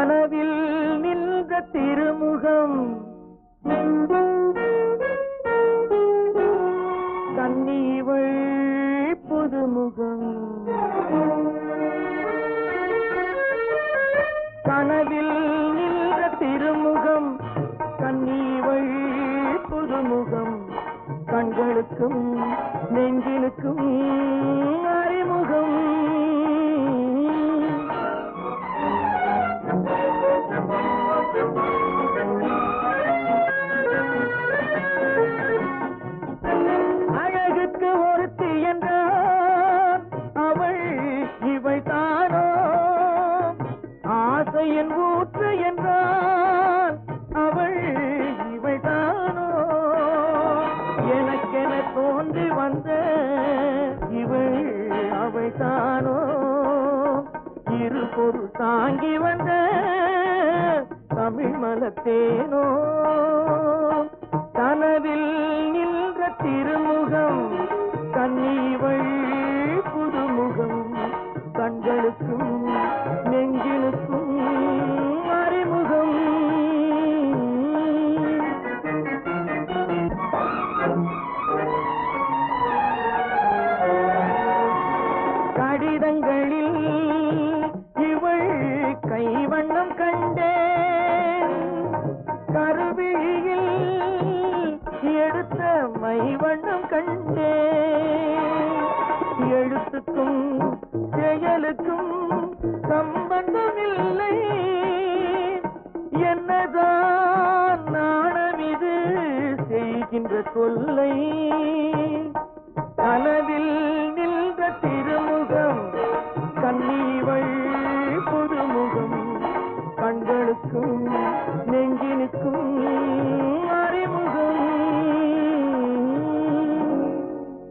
கனவில் நின்ற திருமுகம். கண்ணீவள் புதுமுகம். கனவில் நின்ற திருமுகம். கண்ணீவள் புதுமுகம். கண்களுக்கும் நெஞ்சினுக்கும் ஆசையின் ஊற்று என்றார் அவள் இவள் தானோ எனக்கென தோன்றி வந்த இவள் அவள் தானோ இரு பொருள் தாங்கி வந்த தமிழ் மலத்தேனோ? கனவில் நின்ற திருமுகம் கண்ணீவள் புதுமுகம் கண்களுக்கும் இடங்களில் இவள் கைவண்ணம் கண்டேன். கருவியில் எடுத்த மைவண்ணம் கண்டேன். எழுத்துக்கும் செயலுக்கும் சம்பந்தம் இல்லை. என்னதான் நாணம் இது செய்கின்ற கொல்லை கனவில்